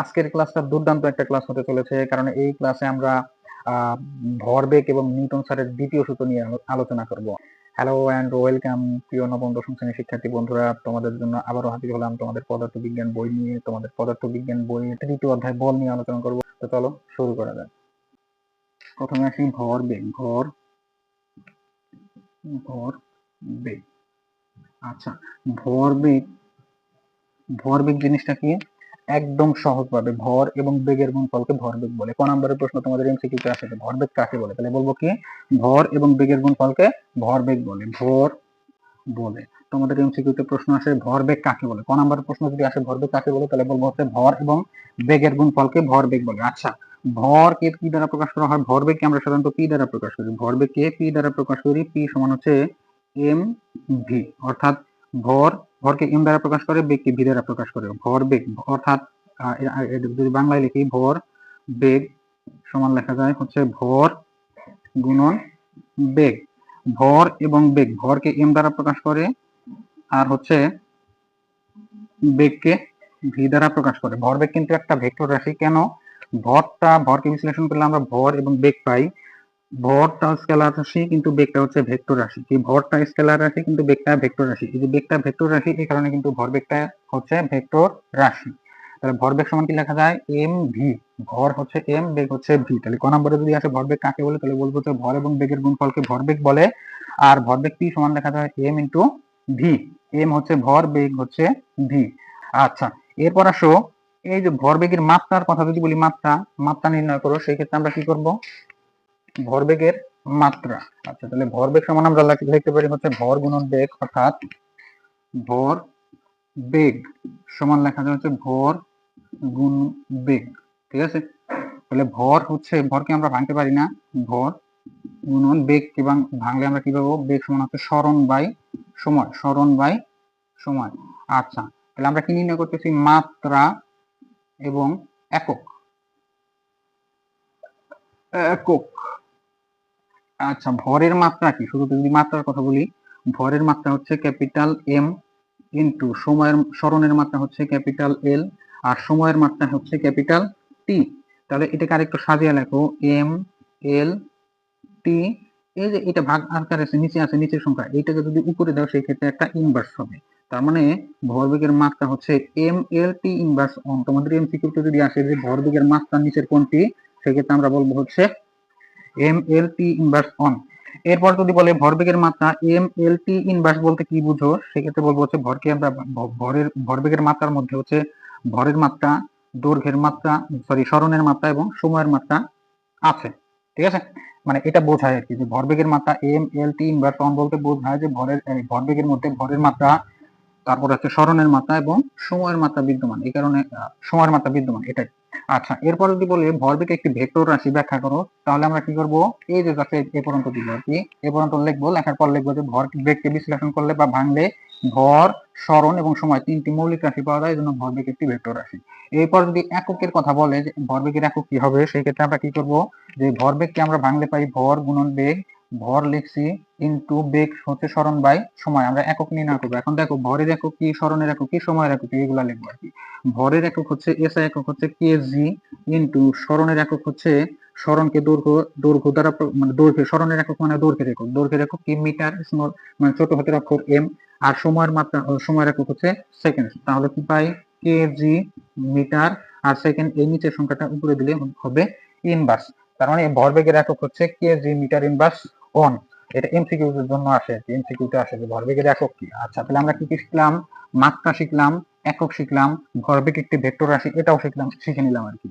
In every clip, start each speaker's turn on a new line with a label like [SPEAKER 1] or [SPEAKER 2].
[SPEAKER 1] আজকের ক্লাসটা দুর্দান্ত একটা ক্লাস হতে চলেছে, কারণ এই ক্লাসে আমরা ভরবেগ এবং নিউটন স্যারের দ্বিতীয় সূত্র নিয়ে আলোচনা করব। হ্যালো অ্যান্ড ওয়েলকাম প্রিয় নবম, দশম শ্রেণির শিক্ষার্থী বন্ধুরা, তোমাদের জন্য আবারও হাজির হলাম তোমাদের পদার্থবিজ্ঞান বই নিয়ে, তোমাদের পদার্থবিজ্ঞান বই তৃতীয় অধ্যায় বল নিয়ে আলোচনা করব। তো চলো শুরু করা যাক। প্রথমে আসি ভরবেগ, ভর ভর বেগ। আচ্ছা ভরবেগ ভরবেগ জিনিসটা কি? একদম সহজভাবে ভর এবং বেগের গুণফলকে ভরবেগ বলে। ক নম্বরের প্রশ্ন তোমাদের এমসিকিউতে আসে ভরবেগ কাকে বলে? তাহলে বলব কি? ভর এবং বেগের গুণফলকে ভরবেগ বলে। ভর বলে। তোমাদের এমসিকিউতে প্রশ্ন আসে ভরবেগ কাকে বলে? ক নম্বরের প্রশ্ন যদি আসে ভরবেগ কাকে বলে? তাহলে বলব হচ্ছে ভর এবং বেগের গুণফলকে ভরবেগ বলে। আচ্ছা ভরকে কি দ্বারা প্রকাশ করা হয়? ভরবেগকে আমরা সাধারণত পি দ্বারা প্রকাশ করি। ভরবেগকে পি দ্বারা প্রকাশ করি? পি সমান হচ্ছে এম ভি। অর্থাৎ ভর, ভরকে এম দ্বারা প্রকাশ করে, বেগকে ভি দ্বারা প্রকাশ করে। ভর, বেগ, অর্থাৎ যদি বাংলায় লিখি, ভর, বেগ সমান লেখা যায় হচ্ছে ভর গুণন বেগ। ভর এবং বেগ, ভরকে এম দ্বারা প্রকাশ করে আর হচ্ছে বেগকে ভি দ্বারা প্রকাশ করে। ভরবেগ কিন্তু একটা ভেক্টর রাশি। কেন? ভরটা, ভরকে বিশ্লেষণ করলে আমরা ভর এবং বেগ পাই। ভরটা স্কেলার রাশি কিন্তু বেগটা হচ্ছে ভেক্টর রাশি। এই ভরটা স্কেলার রাশি কিন্তু বেগটা ভেক্টর রাশি। এই যে বেগটা ভেক্টর রাশি, এই কারণে কিন্তু ভরবেগটা হচ্ছে ভেক্টর রাশি। তাহলে ভরবেগ সমান কি লেখা যায়? M V. ভর হচ্ছে এম, বেগ হচ্ছে ভি। তাহলে ক নম্বরে যদি আসে ভরবেগ কাকে বলে? তাহলে বলব যে ভর এবং বেগের গুণফলকে ভরবেগ বলে। আর ভরবেগ পি সমান লেখা যায়? M into V. এম হচ্ছে ভর, বেগ হচ্ছে ভি। আচ্ছা এরপর আসো। এই যে ভরবেগের মাত্রার কথা যদি বলি মাত্রা মাত্রা নির্ণয় করো, সেই ক্ষেত্রে আমরা কি করব? ভরবেগের মাত্রা। আচ্ছা তাহলে ভরবেগ সমান আমরা লেখ- লিখতে পারি হচ্ছে ভর গুণন বেগ অর্থাৎ ভর বেগ সমান লেখা যায় হচ্ছে ভর গুণ বেগ। ঠিক আছে? তাহলে ভর হচ্ছে, ভরকে আমরা ভাঙতে পারি না। ভর গুণন বেগ কি ভাঙলে আমরা কি পাবো? বেগ সমান হচ্ছে স্মরণ বাই সময়, স্মরণ বাই সময়। আচ্ছা তাহলে আমরা কি নির্ণয় করতেছি? মাত্রা এবং একক। একক। আচ্ছা ভরের মাত্রা কি? শুধু যদি মাত্রার কথা বলি, ভরের মাত্রা হচ্ছে ক্যাপিটাল এম ইন্টু সময়ের, স্মরণের মাত্রা হচ্ছে ক্যাপিটাল এল, আর সময়ের মাত্রা হচ্ছে ক্যাপিটাল টি। তাহলে এটাকে আরেকটু সাজিয়ে লেখো, এম, এল, টি। এই যে এটা ভাগ আকারে আছে, নিচে আছে, নিচের সংখ্যা, এইটাকে যদি উপরে দাও সেই ক্ষেত্রে একটা ইনভার্স হবে। তার মানে ভরবেগের মাত্রা হচ্ছে M, L, T inverse one তোমাদের এমসিকিউতে যদি আসে যে ভরবেগের মাত্রা নিচের কোনটি, সেক্ষেত্রে আমরা বলব হচ্ছে M L T inverse one এরপর যদি বলে ভরবেগের মাত্রা এম এল টি ইনভার্স বলতে কি বুঝো? সেক্ষেত্রে বলব হচ্ছে ভরকে আমরা ভরের, ভরবেগের মাত্রার মধ্যে হচ্ছে ভরের মাত্রা, দৈর্ঘ্যের মাত্রা সরি স্মরণের মাত্রা এবং সময়ের মাত্রা আছে। ঠিক আছে? মানে এটা বোঝায় আর কি, যে ভরবেগের মাত্রা M L T inverse one বলতে বোঝায় যে ভরের ভরবেগের মধ্যে ভরের মাত্রা, তারপর হচ্ছে স্মরণের মাত্রা এবং সময়ের মাত্রা বিদ্যমান। এই কারণে সময়ের মাত্রা বিদ্যমান, এটাই। আচ্ছা এরপর যদি বলি ভরবেগ একটি ভেক্টর রাশি ব্যাখ্যা করো, তাহলে আমরা কি করব? এই যে যাচ্ছে এ পর্যন্ত দিব আর কি, এ পর্যন্ত লিখব, লেখার পর লিখব যে ভর বেগকে বিশ্লেষণ করলে বা ভাঙলে ভর, স্মরণ এবং সময় তিনটি মৌলিক রাশি পাওয়া যায় জন্য ভরবেগ একটি ভেক্টর রাশি। এরপর যদি এককের কথা বলে যে ভরবেগের একক কি হবে, সেই ক্ষেত্রে আমরা কি করব? যে ভরবেগকে আমরা ভাঙলে পাই ভর গুণন বেগ ভর লিখছি ইনটু বেগ হচ্ছে স্মরণ বাই সময়। আমরা একক নির্ণয় করব। এখন দেখো, ভরের একক কি, স্মরণের একক কি, সময়ের একক এগুলা লিখব আর কি। ভরের একক হচ্ছে এসআই একক হচ্ছে কেজি ইনটু স্মরণের একক হচ্ছে স্মরণকে দৈর্ঘ্য দৈর্ঘ্য দ্বারা মানে দৈর্ঘ্য, স্মরণের একক মানে দৈর্ঘ্যের একক। দৈর্ঘ্যের একক কি? মিটার স্মল মানে ছোট হাতের অক্ষর এম আর সময়ের মাত্রা সময়ের একক হচ্ছে সেকেন্ড। তাহলে কি পাই? Kg metre. আর সেকেন্ড এই নিচের সংখ্যাটা উপরে দিলে হবে ইনভার্স তার মানে ভরবেগের একক হচ্ছে কেজি মিটার ইনভার্স অন এটা এমসিকিউ এর জন্য আসে আর কি এমসিকিউ তে আসে যে ভরবেগের একক কি? আচ্ছা তাহলে আমরা কি কি শিখলাম? মাত্রা শিখলাম, একক শিখলাম, ভরবেগ একটি ভেক্টর রাশি, এটাও শিখলাম, শিখে নিলাম আর কি।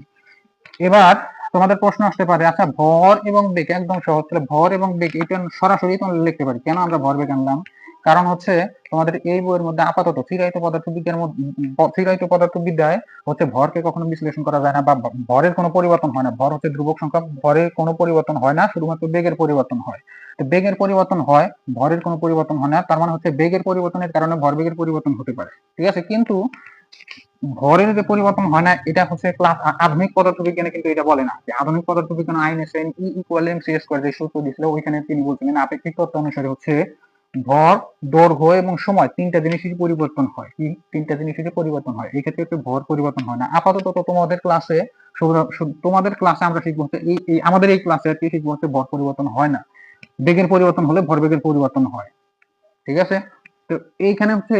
[SPEAKER 1] এবার তোমাদের প্রশ্ন আসতে পারে আচ্ছা ভর এবং বেগ, একদম সহজ, তাহলে ভর এবং বেগ, এটা সরাসরি তোমরা লিখতে পারি, কেন আমরা ভরবেগ আনলাম? কারণ হচ্ছে তোমাদের এই বইয়ের মধ্যে আপাতত চিরায়িত পদার্থবিজ্ঞানের মধ্যে চিরায়িত পদার্থবিদ্যায় হচ্ছে ভরকে কখনো বিশ্লেষণ করা যায় না বা ভরের কোনো পরিবর্তন হয় না। ভর হচ্ছে ধ্রুবক সংখ্যা ভরের কোনো পরিবর্তন হয় না, শুধুমাত্র বেগের পরিবর্তন হয়। তো বেগের পরিবর্তন হয়, ভরের কোনো পরিবর্তন হয় না, তার মানে হচ্ছে বেগের পরিবর্তনের কারণে ভরবেগের পরিবর্তন হতে পারে। ঠিক আছে? কিন্তু ভরের যে পরিবর্তন হয় না, এটা হচ্ছে ক্লাস আধুনিক পদার্থবিজ্ঞানে কিন্তু এটা বলে না। যে আধুনিক পদার্থবিজ্ঞান Einstein E equal M C square যে সূত্র দিছিল ওইখানে তিনি বলছিলেন আপেক্ষিক তত্ত্ব অনুসারে হচ্ছে ভর দৈর্ঘ্য এবং সময় তিনটা জিনিসেরই পরিবর্তন হয়। কি তিনটা জিনিসেরই পরিবর্তন হয়। এই ক্ষেত্রে ভর পরিবর্তন হয় না। আপাতত তোমাদের ক্লাসে তোমাদের ক্লাসে আমরা শিখব এই আমাদের এই ক্লাসে আর কি শিখব হচ্ছে ভর পরিবর্তন হয় না। বেগের পরিবর্তন হলে ভরবেগের পরিবর্তন হয়। ঠিক আছে? তো এইখানে হচ্ছে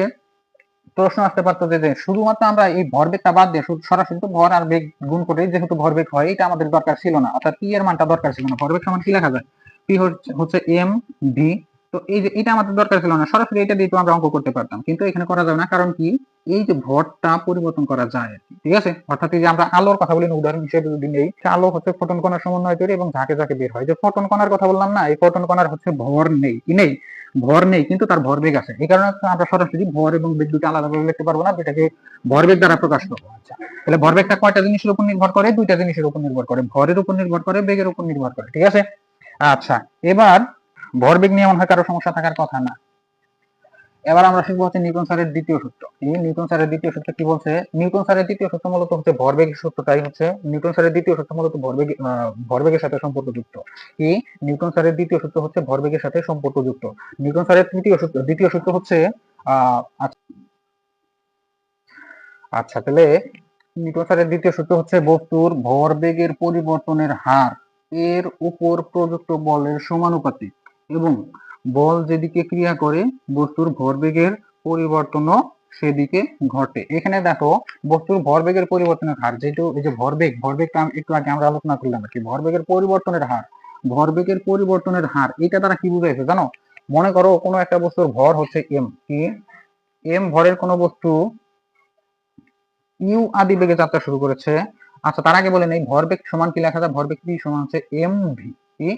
[SPEAKER 1] প্রশ্ন আসতে পারতো যে শুধুমাত্র আমরা এই ভরবেগটা বাদ দিয়ে সরাসরি ভর আর বেগ গুণ করে যেহেতু ভরবেগ হয়, এটা আমাদের দরকার ছিল না। অর্থাৎ পি এর মানটা দরকার ছিল না। ভরবেগ সমান কি লেখা যায়? পি হচ্ছে এম ভি তো এই যে, এটা আমাদের দরকার ছিল না। সরাসরি এটা দিয়ে তো আমরা অঙ্ক করতে পারতাম। কিন্তু এখানে করা যাবে না। কারণ কি? এই যে ভরটা পরিবর্তন করা যায় আর ঠিক আছে? অর্থাৎ এই যে আমরা আলোর কথা বলি না উদাহরণ হিসেবে যদি নেই আলো হচ্ছে ফোটন কণার সমন্বয় তৈরি এবং ঝাঁকে ঝাঁকে বের হয়। যে ফোটন কণার কথা বললাম না, এই ফোটন কণার হচ্ছে ভর নেই। কি নেই? ভর নেই, কিন্তু তার ভরবেগ আছে। এই কারণে আমরা সরাসরি ভর এবং বেগ দুটো আলাদাভাবে লিখতে পারব না, যেটাকে ভরবেগ দ্বারা প্রকাশ করব। আচ্ছা তাহলে ভরবেগটা কয়টা জিনিসের উপর নির্ভর করে? দুইটা জিনিসের উপর নির্ভর করে। ভরের উপর নির্ভর করে, বেগের উপর নির্ভর করে। ঠিক আছে? আচ্ছা এবার ভরবেগ নিয়ে মনে হয় কারও সমস্যা থাকার কথা না। এবার আমরা শিখব হচ্ছে নিউটন স্যারের দ্বিতীয় সূত্র। এই নিউটন স্যারের দ্বিতীয় সূত্র কি বলছে? নিউটন স্যারের দ্বিতীয় সূত্র মূলত হচ্ছে ভরবেগের সূত্রটাই হচ্ছে, নিউটন স্যারের দ্বিতীয় সূত্র মূলত ভরবেগ ভরবেগের সাথে সম্পর্কযুক্ত। কি? নিউটন স্যারের দ্বিতীয় সূত্র হচ্ছে ভরবেগের সাথে সম্পর্কযুক্ত। নিউটন স্যারের তৃতীয় সূত্র, দ্বিতীয় সূত্র হচ্ছে আচ্ছা আচ্ছা তাহলে নিউটন স্যারের দ্বিতীয় সূত্র হচ্ছে বস্তুর ভরবেগের পরিবর্তনের হার, এর উপর প্রযুক্ত বলের সমানুপাতিক। এবং বল যেদিকে ক্রিয়া করে, বস্তুর ভরবেগের পরিবর্তনও সেদিকে ঘটে। এখানে দেখো, বস্তুর ভরবেগের পরিবর্তনের হার, যেহেতু এই যে ভরবেগ, ভরবেগটা একটু আগে আমরা আলোচনা করলাম কি, ভরবেগের পরিবর্তনের হার। ভরবেগের পরিবর্তনের হার এটা দ্বারা কি বুঝাইছে জানো? মনে করো কোনো একটা বস্তুর ভর হচ্ছে এম কি? এম ভরের কোনো বস্তু ইউ আদি বেগে যাত্রা শুরু করেছে। আচ্ছা তার আগে বলেন এই ভরবেগ সমান কি লেখা যায়? ভরবেগ কি সমান হচ্ছে এম ভি কি?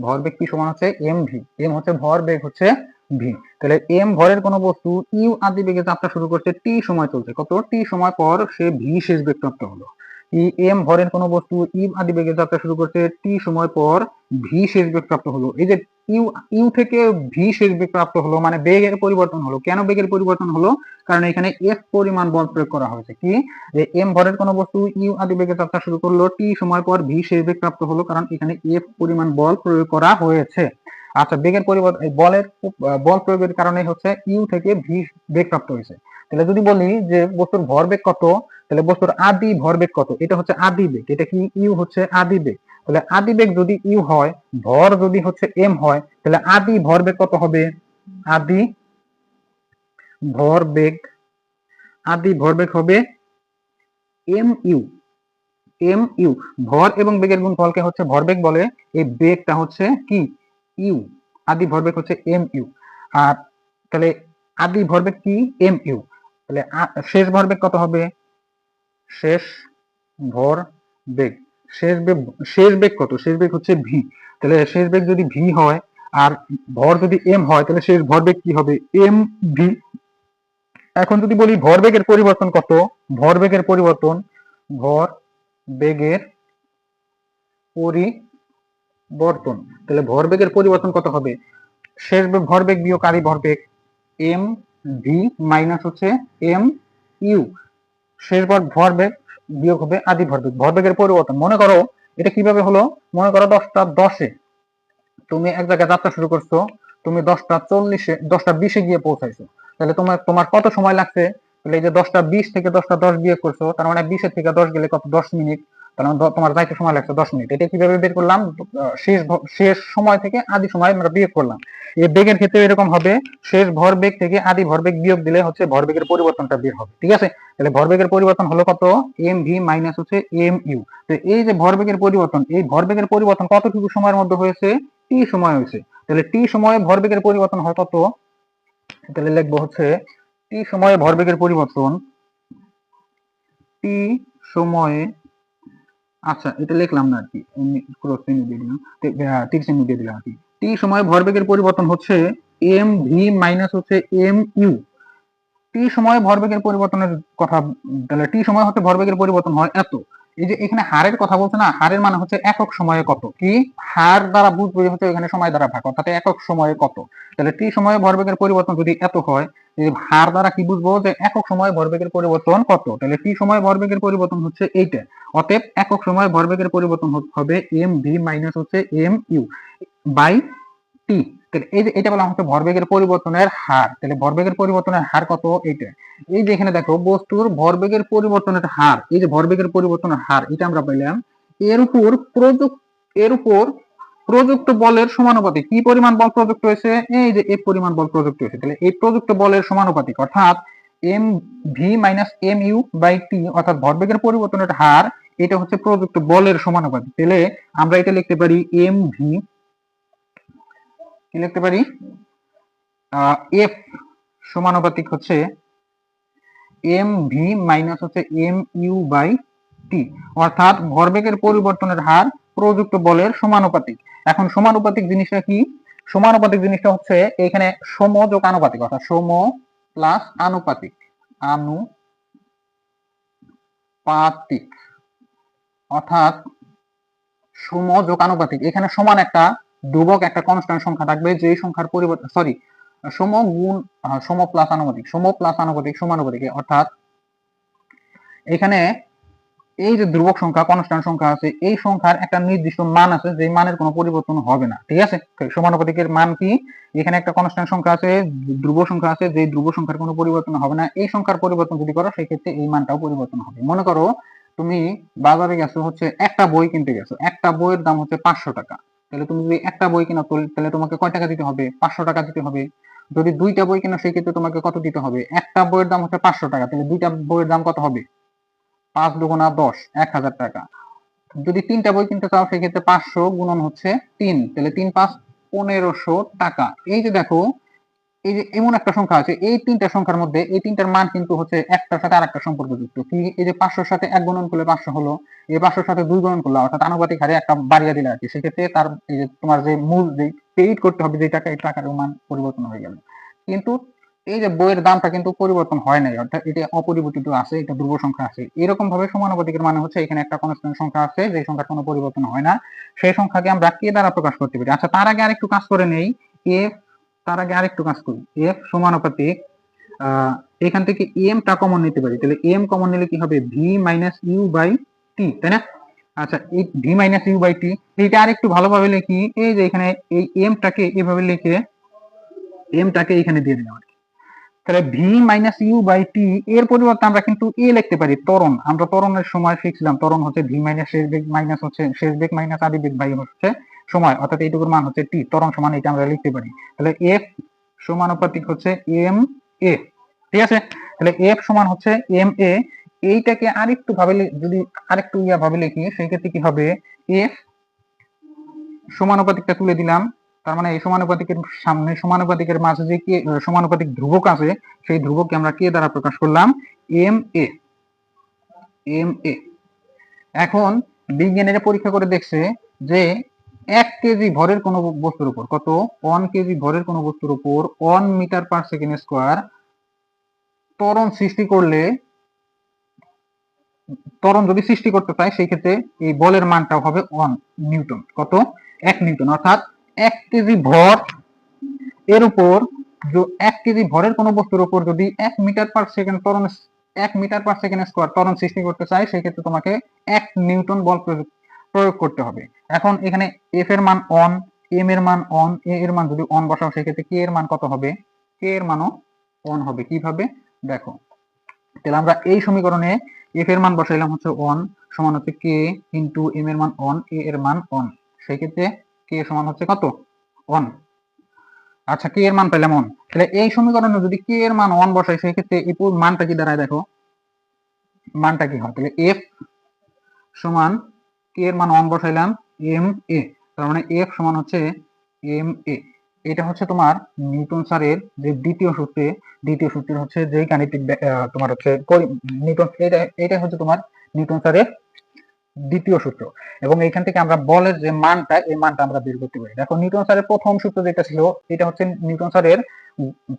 [SPEAKER 1] ভরবেগ কি সমান হচ্ছে? এম ভি এম হচ্ছে ভরবেগ হচ্ছে ভি তাহলে এম ভরের কোনো বস্তু ইউ আদি বেগে যাত্রা শুরু করছে টি সময় চলছে। কত? টি সময় পর সে ভি শেষ বেগ প্রাপ্ত হলো। ই এম ভরের কোনো বস্তু ইউ আদি বেগে যাত্রা শুরু করছে টি সময় পর ভি শেষ বেগ প্রাপ্ত হলো। এই যে ইউ ইউ থেকে ভি শেষ বেগ প্রাপ্ত হলো মানে বেগের পরিবর্তন হলো। কেন বেগের পরিবর্তন হলো? কারণ এখানে এফ পরিমাণ বল প্রয়োগ করা হয়েছে। কি? যে এম ভরের কোনো বস্তু ইউ আদি বেগে যাত্রা শুরু করল টি সময় পর ভি শেষ বেগ প্রাপ্ত হলো, কারণ এখানে এফ পরিমাণ বল প্রয়োগ করা হয়েছে। আচ্ছা বেগের পরিবর্তন বলের, বল প্রয়োগের কারণে হচ্ছে ইউ থেকে ভি বেগ প্রাপ্ত হয়েছে। তাহলে যদি বলি যে বস্তুর ভরবেগ কত, তাহলে বস্তুর আদি ভরবেগ কত? এটা হচ্ছে আদি বেগ, এটা কি ইউ হচ্ছে আদি বেগ? তাহলে আদি বেগ যদি ইউ হয়, ভর যদি হচ্ছে এম হয়, তাহলে আদি ভরবেগ কত হবে? আদি ভরবেগ আদি ভরবেগ হবে এম ইউ এম ইউ। ভর এবং বেগের গুণ গুণফলকে হচ্ছে ভরবেগ বলে, এই বেগটা হচ্ছে কি? ইউ, আদি ভরবেগ হচ্ছে এম ইউ। আর তাহলে আদি ভরবেগ কি? M U. তাহলে শেষ ভরবেগ কত হবে? শেষ ভর বেগ। শেষ বেগ শেষ বেগ কত? শেষ বেগ হচ্ছে ভি তাহলে শেষ বেগ যদি ভি হয় আর ভর যদি এম হয়, তাহলে শেষ ভরবেগ কি হবে? এম ভি এখন যদি বলি ভরবেগের পরিবর্তন কত? ভরবেগের পরিবর্তন, ভর বেগের পরিবর্তন। তাহলে ভরবেগের পরিবর্তন কত হবে? শেষ বেগ ভরবেগ বিয়োগ আদি ভরবেগ এম ভি মাইনাস হচ্ছে এম ইউ শেষ ভর ভরবেগ বিয়োগ হবে আদি ভরবেগ। ভরবেগের পরিবর্তন। মনে করো এটা কীভাবে হলো? মনে করো দশটা দশে তুমি এক জায়গায় যাত্রা শুরু করছ, তুমি দশটা চল্লিশে, দশটা বিশে গিয়ে পৌঁছাইছো। তাহলে তোমার তোমার কত সময় লাগছে? তাহলে এই যে দশটা বিশ থেকে দশটা দশ বিয়োগ করছ, তার মানে বিশের থেকে দশ গেলে কত? দশ মিনিট। মানে তোমার যাইতে সময় লাগছে দশ মিনিট। এটা কীভাবে বের করলাম? শেষ শেষ সময় থেকে আদি সময় আমরা বিয়োগ করলাম। এই বেগের ক্ষেত্রে এরকম হবে, শেষ ভরবেগ থেকে আদি ভরবেগ বিয়োগ দিলে হচ্ছে ভরবেগের পরিবর্তনটা বের হবে, ঠিক আছে? তাহলে ভরবেগের পরিবর্তন হলো কত? এম ভি মাইনাস হচ্ছে এম ইউ তো এই যে ভরবেগের পরিবর্তন, এই ভরবেগের পরিবর্তন কতটুকু সময়ের মধ্যে হয়েছে? টি সময় হয়েছে। তাহলে টি সময়ে ভরবেগের পরিবর্তন হয় কত? তাহলে লিখব হচ্ছে টি সময়ে ভরবেগের পরিবর্তন টি সময়ে আচ্ছা এটা লিখলাম না আর কি এমনি ক্রস চিহ্ন দিয়ে দিলাম। তীর চিহ্ন দিয়ে দিলাম আর কি টি সময়ে ভরবেগের পরিবর্তন হচ্ছে এম ভি মাইনাস হচ্ছে এম ইউ টি সময়ে ভরবেগের পরিবর্তনের কথা, তাহলে টি সময় হচ্ছে ভরবেগের পরিবর্তন হয় এত। এই যে এখানে হারের কথা বলছে না, হারের মানে হচ্ছে একক সময়ে কত? কি? হার দ্বারা বুঝব হচ্ছে এখানে সময় দ্বারা ভাগ, অর্থাৎ একক সময়ে কত? তাহলে টি সময়ে ভরবেগের পরিবর্তন যদি এত হয় হার দ্বারা কি বুঝব? যে একক সময়ে ভরবেগের পরিবর্তন কত? তাহলে টি সময়ে ভরবেগের পরিবর্তন হচ্ছে এইটা অতএব একক সময়ে ভরবেগের পরিবর্তন হবে এম ভি মাইনাস হচ্ছে এম ইউ বাই টি এই যে, এটা বলা হচ্ছে ভরবেগের পরিবর্তনের হার। তাহলে ভরবেগের পরিবর্তনের হার কত এইটা এই যে এখানে দেখো, বস্তুর ভরবেগের পরিবর্তনের হার, এই যে ভরবেগের পরিবর্তনের হার, এটা আমরা পেলাম এর উপর প্রযুক্ত এর উপর প্রযুক্ত বলের সমানুপাতিক। কি পরিমাণ বল প্রযুক্ত হয়েছে? এই যে এই পরিমাণ বল প্রযুক্ত হয়েছে। তাহলে এই প্রযুক্ত বলের সমানুপাতিক, অর্থাৎ M V minus M U by T অর্থাৎ ভরবেগের পরিবর্তনের হার, এটা হচ্ছে প্রযুক্ত বলের সমানুপাতিক। তাহলে আমরা এটা লিখতে পারি এম ভি কি লিখতে পারি? এফ সমানুপাতিক হচ্ছে এম ভি মাইনাস হচ্ছে এম ইউ বাই টি অর্থাৎ ভরবেগের পরিবর্তনের হার প্রযুক্ত বলের সমানুপাতিক। এখন সমানুপাতিক জিনিসটা কি? সমানুপাতিক জিনিসটা হচ্ছে এখানে সম যোগ আনুপাতিক, অর্থাৎ সম প্লাস আনুপাতিক আনুপাতিক, অর্থাৎ সম যোগ আনুপাতিক। এখানে সমান একটা ধ্রুবক, একটা কনস্ট্যান্ট সংখ্যা থাকবে যে সংখ্যার পরিবর্তন সরি সম গুণ সম প্লাস আনুপাতিক, সম প্লাস আনুপাতিক, সমানুপাতিক, অর্থাৎ এখানে এই যে ধ্রুবক সংখ্যা, কনস্ট্যান্ট সংখ্যা আছে, এই সংখ্যার একটা নির্দিষ্ট মান আছে, যে মানের কোনো পরিবর্তন হবে না, ঠিক আছে? সমানুপাতিকের মান কি? এখানে একটা কনস্ট্যান্ট সংখ্যা আছে, ধ্রুব সংখ্যা আছে, যে ধ্রুব সংখ্যার কোনো পরিবর্তন হবে না, এই সংখ্যার পরিবর্তন যদি করো সেই ক্ষেত্রে এই মানটাও পরিবর্তন হবে। মনে করো, তুমি বাজারে গেছো, হচ্ছে একটা বই কিনতে গেছো, একটা বইয়ের দাম হচ্ছে পাঁচশো টাকা। তাহলে তুমি যদি একটা বই কিনো তাহলে তোমাকে কয় টাকা দিতে হবে? পাঁচশো টাকা দিতে হবে। যদি দুইটা বই কিনো সেই ক্ষেত্রে তোমাকে কত দিতে হবে? একটা বইয়ের দাম হচ্ছে পাঁচশো টাকা, তাহলে দুইটা বইয়ের দাম কত হবে? পাঁচ দুগুণা দশ, এক হাজার টাকা। যদি তিনটা বই কিনতে চাও, সেক্ষেত্রে পাঁচশো গুণন হচ্ছে তিন। তাহলে তিন পাঁচ পনেরোশো টাকা। এই যে দেখো, এই যে এমন একটা সংখ্যা আছে, এই তিনটা সংখ্যার মধ্যে এই তিনটার মান কিন্তু হচ্ছে একটার সাথে আর আরেকটা সম্পর্কযুক্ত। কি? এই যে পাঁচশোর সাথে এক গুণন করলে পাঁচশো হলো, এই পাঁচশোর সাথে দুই গুণন করলে, অর্থাৎ আনুপাতিক হারে একটা বাড়িয়ে দিলে আর কি। সেক্ষেত্রে তার এই যে তোমার যে মূল যে পেইড করতে হবে যে টাকা, এই টাকার মান পরিবর্তন হয়ে গেল। কিন্তু এই যে বইয়ের দামটা কিন্তু পরিবর্তন হয় নাই অর্থাৎ এটা অপরিবর্তিত আছে এটা ধ্রুব সংখ্যা আছে। এরকম ভাবে সমানুপাতিকের মানে হচ্ছে এখানে একটা কনস্ট্যান্ট সংখ্যা আছে যে সংখ্যার কোনো পরিবর্তন হয় না। সেই সংখ্যাকে আমরা কে দ্বারা প্রকাশ করতে পারি? আচ্ছা তার আগে আরেকটু কাজ করে নেই। এফ তার আগে আরেকটু কাজ করি। এফ সমানুপাতিক আহ, এখান থেকে এম টা কমন নিতে পারি। তাহলে এম কমন নিলে কি হবে? V minus U by T তাই না? আচ্ছা এই V minus U by T এইটা আরেকটু ভালোভাবে লিখি। এই যে এখানে এই এম টাকে এভাবে লিখে এম টাকে এখানে দিয়ে দিলাম। তাহলে V minus U by T এর পরিবর্তে আমরা কিন্তু এ লিখতে পারি, ত্বরণ। আমরা ত্বরণের সময় শিখছিলাম ত্বরণ হচ্ছে ভি মাইনাস শেষ বেগ মাইনাস হচ্ছে, শেষ বেগ মাইনাস আদি বেগ বাই হচ্ছে সময়, অর্থাৎ এইটুকুর মান হচ্ছে টি ত্বরণ সমান এটা আমরা লিখতে পারি। তাহলে এফ সমানুপাতিক হচ্ছে এম এ ঠিক আছে? তাহলে এফ সমান হচ্ছে এম এ এইটাকে আরেকটু ভাবে যদি আরেকটু ইয়া ভাবে লিখি, সেই ক্ষেত্রে কি হবে? এফ সমানুপাতিকটা তুলে দিলাম তার মানে এই সমানুপাতিকের সামনে সমানুপাতিকের মাঝে যে কে সমানুপাতিক ধ্রুবক আছে, সেই ধ্রুবককে আমরা কে দ্বারা প্রকাশ করলাম? এম এ এম এ এখন বিজ্ঞানীরা পরীক্ষা করে দেখছে যে এক কেজি ভরের কোনো বস্তুর উপর, কত? ওয়ান কেজি ভরের কোনো বস্তুর উপর one metre per second square ত্বরণ সৃষ্টি করলে, ত্বরণ যদি সৃষ্টি করতে চায়, সেই ক্ষেত্রে এই বলের মানটাও হবে ওয়ান নিউটন। কত? এক নিউটন। অর্থাৎ এক কেজি ভর এর উপর এক কেজি ভরের কোনো বস্তুর উপর যদি এক মিটার পার সেকেন্ড ত্বরণ এক মিটার পার সেকেন্ড স্কোয়ার ত্বরণ সৃষ্টি করতে চাই সেই ক্ষেত্রে তোমাকে এক নিউটন বল প্রয়োগ করতে হবে। এখন এখানে এফ এর মান অন এম এর মান অন এ এর মান যদি অন বসাও সেক্ষেত্রে কে এর মান কত হবে? কে এর মানও অন হবে। কীভাবে? দেখো, তাহলে আমরা এই সমীকরণে এফ এর মান বসাইলাম হচ্ছে অন সমান হচ্ছে কে ইন্টু এম এর মান অন এ এর মান অন সেই ক্ষেত্রে কে সমান হচ্ছে কত? অন আচ্ছা কে এর মান পেলাম অন তাহলে এই সমীকরণে যদি কে এর মান অন বসাই সেই ক্ষেত্রে এই মানটা কি দাঁড়ায় দেখো? মানটা কি হয়? তাহলে এফ সমান কে এর মান অন বসাইলাম এম এ তার মানে এফ সমান হচ্ছে এম এ এটা হচ্ছে তোমার নিউটন স্যারের যে দ্বিতীয় সূত্রে, দ্বিতীয় সূত্রের হচ্ছে যে গাণিতিক তোমার হচ্ছে নিউটন এটা এটা হচ্ছে তোমার নিউটন স্যারের দ্বিতীয় সূত্র। এবং এইখান থেকে আমরা বলের যে মানটা, এই মানটা আমরা বের করতে পারি। দেখো, নিউটন স্যারের প্রথম সূত্র যেটা ছিল, এটা হচ্ছে নিউটন স্যারের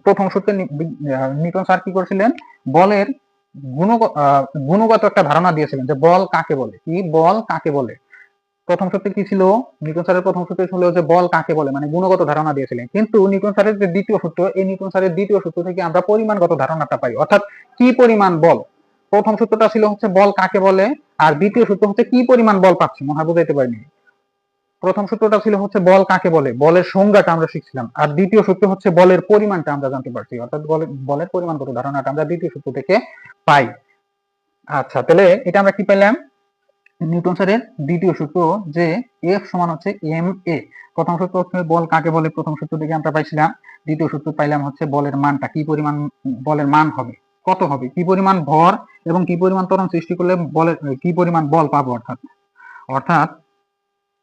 [SPEAKER 1] প্রথম সূত্রে নিউটন স্যার কি করেছিলেন? বলের গুণগত একটা ধারণা দিয়েছিলেন যে বল কাকে বলে? কি বল কাকে বলে? প্রথম সূত্রে কি ছিল? নিউটন স্যারের প্রথম সূত্রে ছিল যে বল কাকে বলে মানে গুণগত ধারণা দিয়েছিলেন। কিন্তু নিউটন স্যারের যে দ্বিতীয় সূত্র, এই নিউটন স্যারের দ্বিতীয় সূত্র থেকে আমরা পরিমাণগত ধারণাটা পাই। অর্থাৎ কি পরিমাণ বল? প্রথম সূত্রটা ছিল হচ্ছে বল কাকে বলে? আর দ্বিতীয় সূত্র হচ্ছে কি পরিমাণ বল পাচ্ছি? হয় বুঝাইতে পারিনি। প্রথম সূত্রটা ছিল হচ্ছে বল কাকে বলে? বলের সংজ্ঞাটা আমরা শিখছিলাম। আর দ্বিতীয় সূত্র হচ্ছে বলের পরিমাণটা আমরা জানতে পারছি। অর্থাৎ বলের পরিমাণগত ধারণাটা আমরা দ্বিতীয় সূত্র থেকে পাই। আচ্ছা তাহলে এটা আমরা কি পেলাম? নিউটন স্যারের দ্বিতীয় সূত্র যে এফ সমান হচ্ছে এম এ। প্রথম সূত্র হচ্ছে বল কাকে বলে? প্রথম সূত্র থেকে আমরা পাইছিলাম। দ্বিতীয় সূত্র পাইলাম হচ্ছে বলের মানটা। কি পরিমাণ বলের মান হবে? কত হবে? কি পরিমাণ ভর? এবং কি পরিমাণ ত্বরণ সৃষ্টি করলে বলের কি পরিমাণ বল পাবো অর্থাৎ? অর্থাৎ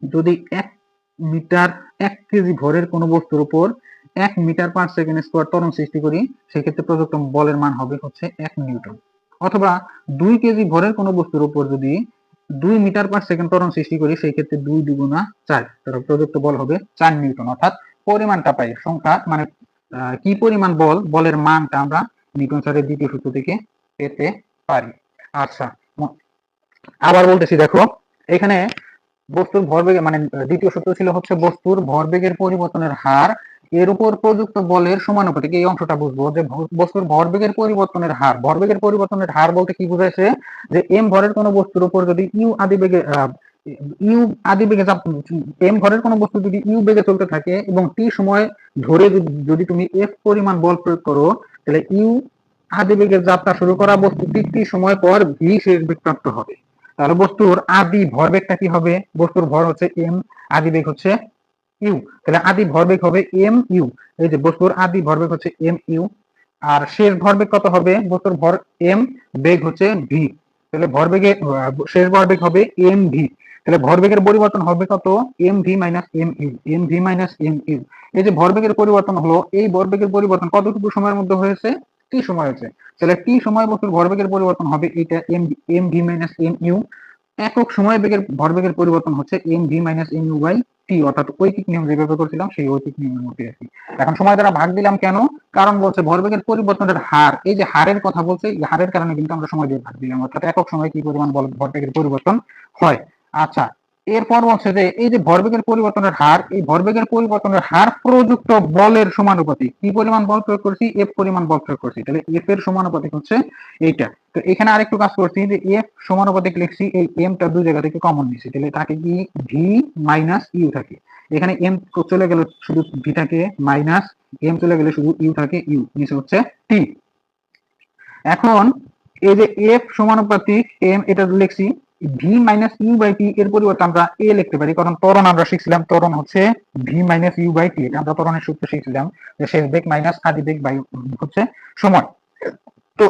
[SPEAKER 1] যদি এক মিটার, এক কেজি ভরের কোনো বস্তুর উপর এক মিটার পার সেকেন্ড স্কোয়ার ত্বরণ সৃষ্টি করি, সেক্ষেত্রে প্রযুক্ত বলের মান হবে হচ্ছে এক নিউটন। অথবা দুই কেজি ভরের কোনো বস্তুর উপর যদি দুই মিটার পার সেকেন্ড ত্বরণ সৃষ্টি করি সেই ক্ষেত্রে দুই দুগুণা চার তাহলে প্রযুক্ত বল হবে চার নিউটন। অর্থাৎ পরিমাণটা পাই, সংখ্যা মানে কি পরিমাণ বল, বলের মানটা আমরা নিউটন স্যারের দ্বিতীয় সূত্র থেকে পেতে পারি আচ্ছা আবার বলতেছি, দেখো, এখানে বস্তুর ভরবেগে মানে দ্বিতীয় সূত্র ছিল হচ্ছে বস্তুর ভরবেগের পরিবর্তনের হার। এর উপর প্রযুক্ত বলের সমানুপাতিক, এই অংশটা বুঝব, যে বস্তুর ভরবেগের পরিবর্তনের হার, ভরবেগের পরিবর্তনের হার বলতে কি বুঝাইছে? যে এম ভরের কোনো বস্তুর উপর যদি ইউ আদি বেগে ইউ আদি বেগে এম ভরের কোনো বস্তু যদি ইউ বেগে চলতে থাকে এবং টি সময় ধরে যদি- তুমি এফ পরিমাণ বল প্রয়োগ করো, তাহলে ইউ আদি বেগের যাত্রা শুরু করা বস্তু টি সময় পর ভি শেষ বেগ প্রাপ্ত হবে। তাহলে বস্তুর আদি ভরবেগটা কি হবে? বস্তুর ভর হচ্ছে এম আদি বেগ হচ্ছে ইউ তাহলে আদি ভরবেগ হবে এম ইউ এই যে বস্তুর আদি ভরবেগ হচ্ছে এম ইউ আর শেষ ভরবেগ কত হবে? বস্তুর ভর এম বেগ হচ্ছে ভি তাহলে ভরবেগে শেষ ভরবেগ হবে এম ভি তাহলে ভরবেগের পরিবর্তন হবে কত? M V minus M U M V minus M U এই যে ভরবেগের পরিবর্তন হলো, এই ভরবেগের পরিবর্তন কতটুকু সময়ের মধ্যে হয়েছে? টি সময় হয়েছে তাহলে টি সময় বস্তুর ভরবেগের পরিবর্তন হবে এটা M M V minus M U একক সময় বেগের ভরবেগের পরিবর্তন হচ্ছে M V minus M U by T অর্থাৎ ঐকিক নিয়ম যেভাবে করছিলাম, সেই ঐকিক নিয়মের মধ্যে কি এখন সময় দ্বারা ভাগ দিলাম কেন? কারণ বলছে ভরবেগের পরিবর্তনের হার, এই যে হারের কথা বলছে, এই হারের কারণে কিন্তু আমরা সময় দিয়ে ভাগ দিলাম। অর্থাৎ একক সময় কি পরিমাণ বল- ভরবেগের পরিবর্তন হয়। আচ্ছা এরপর বলছে যে এই যে ভরবেগের পরিবর্তনের হার, এই ভরবেগের পরিবর্তনের হার প্রযুক্ত বলের সমানুপাতিক। কি পরিমাণ বল প্রয়োগ করছি? এফ পরিমাণ বল প্রয়োগ করছি। তাহলে এফ এর সমানুপাতিক হচ্ছে এইটা। তো এখানে আরেকটু কাজ করছি যে এফ সমানুপাতিক লিখছি, এই এম টা দুই জায়গা থেকে কমন নিছি। তাহলে তাকে কি? ভি মাইনাস ইউ থাকে। এখানে এম চলে গেল শুধু ভি থাকে মাইনাস এম চলে গেলে শুধু ইউ থাকে ইউ নিচে হচ্ছে টি এখন এই যে এফ সমানুপাতিক এম এটা লিখছি V minus U by T এর পরিবর্তে আমরা এ লিখতে পারি, কারণ ত্বরণ আমরা শিখছিলাম, ত্বরণ হচ্ছে V minus U by T এটা আমরা ত্বরণের সূত্র শিখছিলাম, যে শেষ বেগ মাইনাস আদি বেগ বাই হচ্ছে সময় তো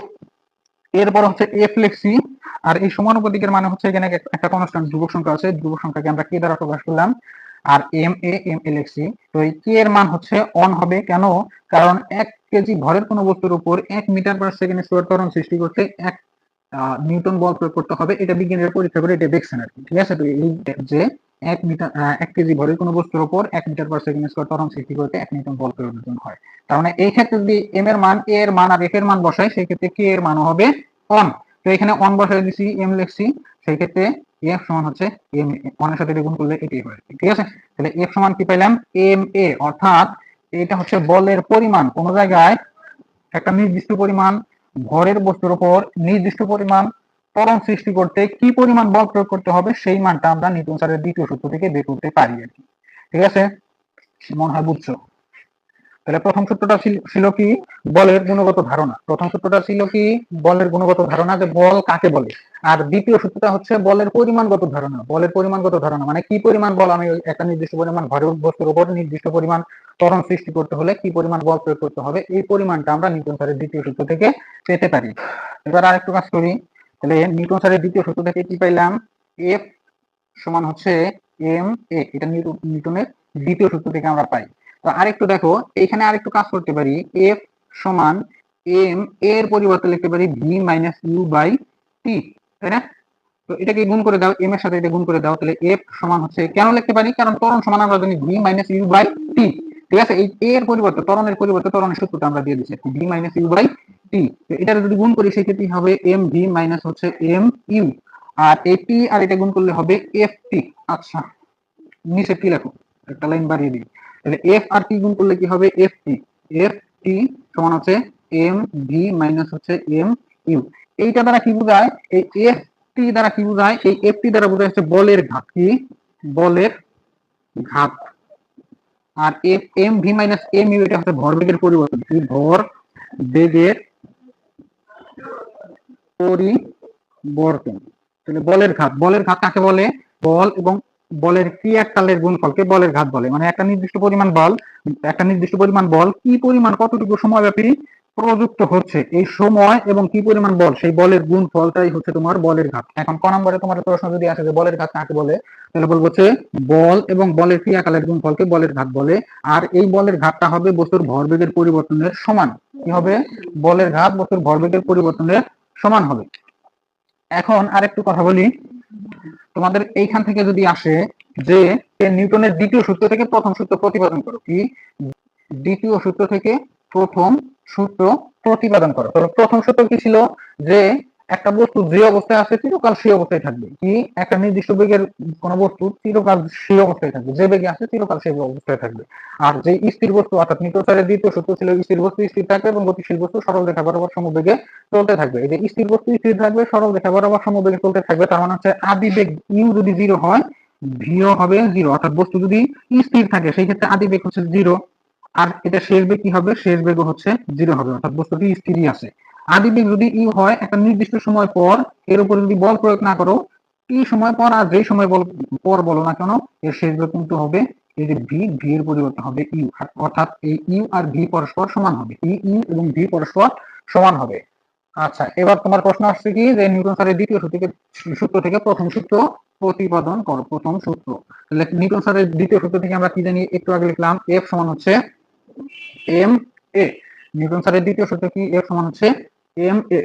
[SPEAKER 1] এরপর হচ্ছে এফ লিখছি, আর এই সমানুপাতিকের মানে হচ্ছে এখানে একটা কনস্ট্যান্ট ধ্রুবক সংখ্যা আছে, ধ্রুবক সংখ্যাকে আমরা কে দ্বারা প্রকাশ করলাম, আর এম এ এম এ লিখছি। তো এই কে এর মান হচ্ছে অন হবে, কেন? কারণ এক কেজি ভরের কোনো বস্তুর উপর এক মিটার পার সেকেন্ড স্কোয়ার ত্বরণ সৃষ্টি করতে এক নিউটন বল প্রয়োগ করতে হবে। এটা বিজ্ঞানীরা পরীক্ষা করে, এটা দেখছেন আর ঠিক আছে? যে এক মিটার এক কেজি ভরের কোনো বস্তুর উপর এক মিটার পার সেকেন্ড স্কোয়ার ত্বরণ সৃষ্টি করতে এক নিউটন বল প্রয়োজন হয়। তার মানে এই ক্ষেত্রে যদি এম এর মান এ এর মান আর এফ এর মান বসাই, সেই ক্ষেত্রে কে এর মানও হবে অন তো এখানে অন বসাই দিছি এম লিখছি, সেই ক্ষেত্রে এফ সমান হচ্ছে এম অনের সাথে গুণ করলে এটাই হয়। ঠিক আছে? তাহলে এফ সমান কি পাইলাম? এম এ অর্থাৎ এটা হচ্ছে বলের পরিমাণ। কোন জায়গায় একটা নির্দিষ্ট পরিমাণ ভরের বস্তুর উপর নির্দিষ্ট পরিমাণ ত্বরণ সৃষ্টি করতে কি পরিমাণ বল প্রয়োগ করতে হবে, সেই মানটা আমরা নিউটন স্যারের দ্বিতীয় সূত্র থেকে বের করতে পারি আর কি। ঠিক আছে? মনে হয় বুঝছ? তাহলে প্রথম সূত্রটা ছিল- ছিল কি? বলের গুণগত ধারণা। প্রথম সূত্রটা ছিল কি? বলের গুণগত ধারণা যে বল কাকে বলে? আর দ্বিতীয় সূত্রটা হচ্ছে বলের পরিমাণগত ধারণা। বলের পরিমাণগত ধারণা মানে কি পরিমাণ বল? আমি একটা নির্দিষ্ট পরিমাণ ভরের বস্তুর উপর নির্দিষ্ট পরিমাণ ত্বরণ সৃষ্টি করতে হলে কি পরিমাণ বল প্রয়োগ করতে হবে? এই পরিমাণটা আমরা নিউটন স্যারের দ্বিতীয় সূত্র থেকে পেতে পারি। এবার আর আরেকটু কাজ করি। তাহলে নিউটন স্যারের দ্বিতীয় সূত্র থেকে কি পাইলাম? এফ সমান হচ্ছে এম এ এটা নিউটনের দ্বিতীয় সূত্র থেকে আমরা পাই। তো আরেকটু দেখো, এখানে আরেকটু কাজ করতে পারি। এফ সমান এম এর পরিবর্তে লিখতে পারি V minus U by T তাই না? তো এটাকে গুণ করে দাও এম এর সাথে এটা গুণ করে দাও, তাহলে এফ সমান হচ্ছে কেন লিখতে পারি? কারণ ত্বরণ সমান আমরা জানি V minus U by T ঠিক আছে? এই এর পরিবর্তে, ত্বরণের পরিবর্তে ত্বরণের সূত্রটা আমরা দিয়ে দিচ্ছি V minus U by T এটা যদি গুণ করি, সেক্ষেত্রে কি হবে? এম ভি মাইনাস হচ্ছে এম ইউ আর এই টি আর এটা গুণ করলে হবে এফ টি আচ্ছা নিচে টি লেখো, একটা লাইন বাড়িয়ে দিই। তাহলে এফ আর টি গুণ করলে কি হবে? এফ টি এফ টি সমান হচ্ছে এম ভি মাইনাস হচ্ছে এম ইউ এইটা দ্বারা কি বোঝায়? এই এফ টি দ্বারা কি বোঝায়? এই এফ টি দ্বারা বোঝায় হচ্ছে বলের ঘাত কি বলের ঘাত। আর F M V minus M U এটা হচ্ছে ভরবেগের পরিবর্তন। কি ভর বেগের পরিবর্তন। তাহলে বলের ঘাত। বলের ঘাত কাকে বলে? বল এবং বলের ক্রিয়াকালের গুণফলকে বলের ঘাত বলে। মানে একটা নির্দিষ্ট পরিমাণ বল, একটা নির্দিষ্ট পরিমাণ বল কি পরিমাণ কতটুকু সময়ব্যাপী প্রযুক্ত হচ্ছে এই সময় এবং কি পরিমাণ বল? সেই বলের গুণ ফলটাই হচ্ছে তোমার বলের ঘাত। এখন ক নম্বরে তোমার প্রশ্ন যদি আসে যে বলের ঘাত কাকে বলে? তাহলে বলব হচ্ছে বল এবং বলের ক্রিয়াকালের গুণ ফলকে বলের ঘাত বলে। আর এই বলের ঘাতটা হবে বস্তুর ভরবেগের পরিবর্তনের সমান। কি হবে? বলের ঘাত বস্তুর ভরবেগের পরিবর্তনের সমান হবে। এখন আরেকটু কথা বলি। তোমাদের এইখান থেকে যদি আসে যে নিউটনের দ্বিতীয় সূত্র থেকে প্রথম সূত্র প্রতিপাদন করো। কি? দ্বিতীয় সূত্র থেকে প্রথম সূত্র প্রতিপাদন করো। তো প্রথম সূত্র কি ছিল? যে একটা বস্তু যে অবস্থায় আছে চিরকাল সেই অবস্থায় থাকবে। কি? একটা নির্দিষ্ট বেগের কোন বস্তু চিরকাল সেই অবস্থায় থাকবে। যে বেগে আছে চিরকাল সেই অবস্থায় থাকবে। আর যে স্থির বস্তু, অর্থাৎ নিউটনের দ্বিতীয় সূত্র ছিল স্থির বস্তু, স্থির থাকবে এবং গতিশীল বস্তু সরল রেখা বরাবর সমবেগে চলতে থাকবে। এই যে স্থির বস্তু, স্থির থাকবে, সরল রেখা বরাবর সমবেগে চলতে থাকবে, তার মানে হচ্ছে আদি বেগ ইউ যদি জিরো হয় ভিও হবে জিরো অর্থাৎ বস্তু যদি স্থির থাকে, সেই ক্ষেত্রে আদি বেগ হচ্ছে জিরো আর এটা শেষ বেগ কি হবে? শেষ বেগ হচ্ছে জিরো হবে, অর্থাৎ বস্তুটি স্থিরই আছে। আদি বেগ যদি ইউ হয়, একটা নির্দিষ্ট সময় পর, এর উপরে যদি বল প্রয়োগ না করো কি সময় পর আর যেই সময় বল পর বলো না কেন, এর শেষ বেগ কিন্তু হবে এই যে ভি ভি এর পরিবর্তন হবে ইউ অর্থাৎ এই ইউ আর ভি পরস্পর সমান হবে। ই ইউ এবং ভি পরস্পর সমান হবে। আচ্ছা এবার তোমার প্রশ্ন আসছে কি? যে নিউটন স্যারের দ্বিতীয় সূত্র থেকে সূত্র থেকে প্রথম সূত্র প্রতিপাদন করো, প্রথম সূত্র। নিউটন স্যারের দ্বিতীয় সূত্র থেকে আমরা কি জানি? একটু আগে লিখলাম এফ সমান হচ্ছে এম এ। নিউটন স্যারের দ্বিতীয় সূত্র কি? এফ সমান হচ্ছে এম এ।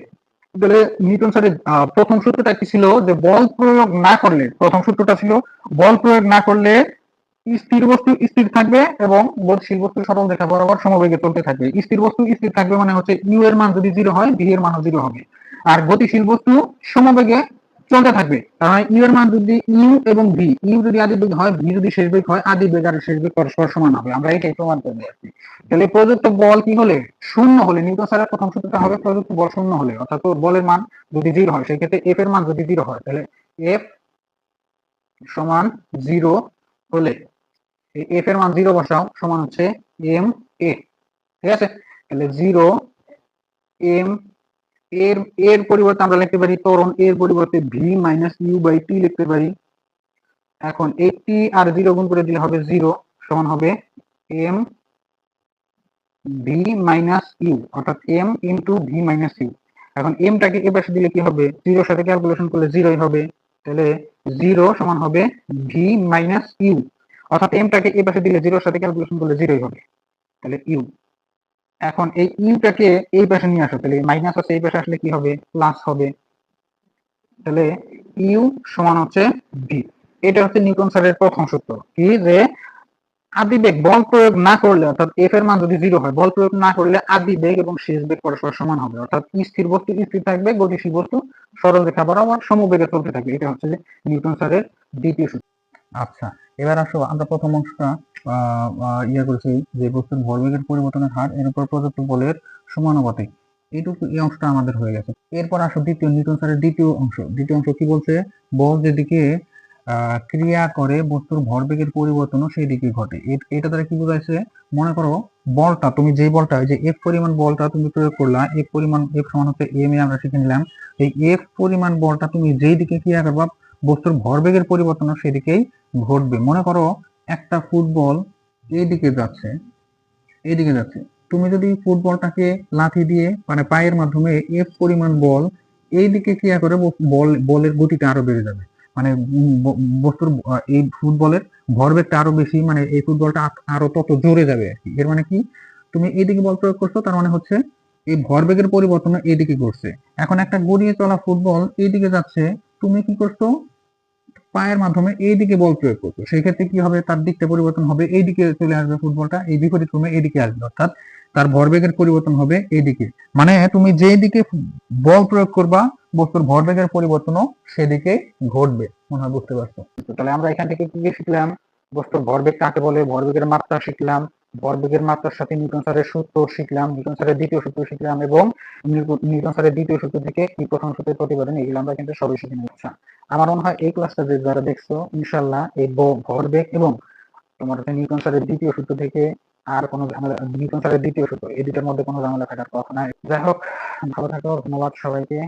[SPEAKER 1] তাহলে নিউটন স্যারের প্রথম সূত্রটা কি ছিল? যে বল প্রয়োগ না করলে, প্রথম সূত্রটা ছিল বল প্রয়োগ না করলে স্থির বস্তু স্থির থাকবে এবং গতিশীল বস্তু সরল রেখা বরাবর সমবেগে চলতে থাকবে। স্থির বস্তু স্থির থাকবে মানে হচ্ছে ইউ এর মান যদি জিরো হয় ভি এর মানও জিরো হবে। আর গতিশীল বস্তু সমবেগে চলতে থাকবে? ইউ এর মান যদি ইউ এবং ভি ইউ যদি আদি বেগ হয় ভি যদি শেষ বেগ হয় আদি বেগ আর শেষ বেগ পরস্পর সমান হবে। আমরা এটাই প্রমাণ করে দিচ্ছি তাহলে প্রযুক্ত বল কি হলে? শূন্য হলে। নিউটন স্যারের প্রথম সূত্রটা হবে প্রযুক্ত বল শূন্য হলে। অর্থাৎ বলের মান যদি জিরো হয় সেই ক্ষেত্রে এফ এর মান যদি জিরো হয়, তাহলে এফ সমান জিরো হলে এফ এর মান জিরো বসাও, সমান হচ্ছে এম এ ঠিক আছে? তাহলে জিরো এম এর এর পরিবর্তে আমরা লিখতে পারি ত্বরণ, এর পরিবর্তে V minus U by T লিখতে পারি। এখন আর জিরো গুণ করে দিলে হবে জিরো সমান হবে এম ভি মাইনাস ইউ অর্থাৎ M into V minus U এখন এমটাকে এ পাশে দিলে কি হবে? জিরোর সাথে ক্যালকুলেশন করলে জিরোই হবে। তাহলে জিরো সমান হবে ভি মাইনাস ইউ অর্থাৎ এমটাকে এ পাশে দিলে জিরোর সাথে ক্যালকুলেশন করলে জিরোই হবে। তাহলে ইউ এখন এই ইউটাকে এই পাশে নিয়ে আসো, তাহলে মাইনাস আছে এই পাশে আসলে কি হবে? প্লাস হবে। তাহলে ইউ সমান হচ্ছে ভি এটা হচ্ছে নিউটন স্যারের প্রথম সূত্র। কি যে আদি বেগ বল প্রয়োগ না করলে, অর্থাৎ এফ এর মান যদি জিরো হয়, বল প্রয়োগ না করলে আদি বেগ এবং শেষ বেগ পরস্পর সমান হবে। অর্থাৎ স্থির বস্তু স্থির থাকবে, গতিশীল বস্তু সরল রেখা বরাবর সমবেগে চলতে থাকবে। এটা হচ্ছে নিউটন স্যারের দ্বিতীয় সূত্র। আচ্ছা এবার আসো আমরা প্রথম অংশটা ইয়ে করেছি যে বস্তুর ভরবেগের পরিবর্তনের হার, এর উপর প্রযুক্ত বলের সমানুপাতিক। এইটুকু এই অংশটা আমাদের হয়ে গেছে। এরপর আসো দ্বিতীয়, নিউটন স্যারের দ্বিতীয় অংশ। দ্বিতীয় অংশ কি বলছে? বল যেদিকে ক্রিয়া করে বস্তুর ভরবেগের পরিবর্তনও সেই দিকে ঘটে এটা দ্বারা কি বোঝাইছে? মনে করো, বলটা, তুমি যেই বলটা যে এফ পরিমাণ বলটা তুমি প্রয়োগ করলা এফ পরিমাণ এফ সমান হচ্ছে এম এ আমরা শিখে নিলাম। এই এফ পরিমাণ বলটা তুমি যেই দিকে ক্রিয়া করবা, বস্তুর ভরবেগের পরিবর্তনও সেদিকেই ঘটবে। মনে করো একটা ফুটবল এইদিকে যাচ্ছে এইদিকে যাচ্ছে। তুমি যদি ফুটবলটাকে লাথি দিয়ে মানে পায়ের মাধ্যমে এফ পরিমাণ বল এই দিকে ক্রিয়া করে বল, বলের গতিটা আরও বেড়ে যাবে। মানে বস্তুর এই ফুটবলের ভরবেগটা আরও বেশি মানে এই ফুটবলটা আরও তত জোরে যাবে আর কি। এর মানে কি? তুমি এইদিকে বল প্রয়োগ করছ, তার মানে হচ্ছে এই ভরবেগের পরিবর্তন এইদিকে করছে এখন একটা গড়িয়ে চলা ফুটবল এইদিকে যাচ্ছে, তুমি কি করছ? পায়ের মাধ্যমে এই দিকে বল প্রয়োগ করতো। সেই ক্ষেত্রে কি হবে? তার দিকটা পরিবর্তন হবে, এই দিকে চলে আসবে ফুটবলটা, এই বিপরীত ক্রমে এইদিকে আসবে, অর্থাৎ তার ভরবেগের পরিবর্তন হবে এইদিকে মানে তুমি যেই দিকে বল প্রয়োগ করবা, বস্তুর ভরবেগের পরিবর্তনও সেদিকে ঘটবে, মনে হয় বুঝতে পারছ? তাহলে আমরা এখান থেকে কি শিখলাম? বস্তুর ভরবেগ কাকে বলে? ভরবেগের মাত্রা শিখলাম। ভরবেগের মাত্রার সাথে নিউটন স্যারের সূত্র শিখলাম নিউটন স্যারের দ্বিতীয় সূত্র শিখলাম এবং নিউটন স্যারের দ্বিতীয় সূত্র থেকে কি প্রথম সূত্রের প্রতিপাদন এগুলো আমরা কিন্তু সবই শিখে নিচ্ছি আমার মনে হয় এই ক্লাসটা যে যারা দেখছ ইনশাল্লাহ এই ভরবেগ এবং তোমার হচ্ছে নিউটন স্যারের দ্বিতীয় সূত্র থেকে আর কোনো ঝামেলা নিউটন স্যারের দ্বিতীয় সূত্র, এই দুটার মধ্যে কোনো ঝামেলা থাকার কথা নাই। যাই হোক, ভালো থাকো, ধন্যবাদ সবাইকে।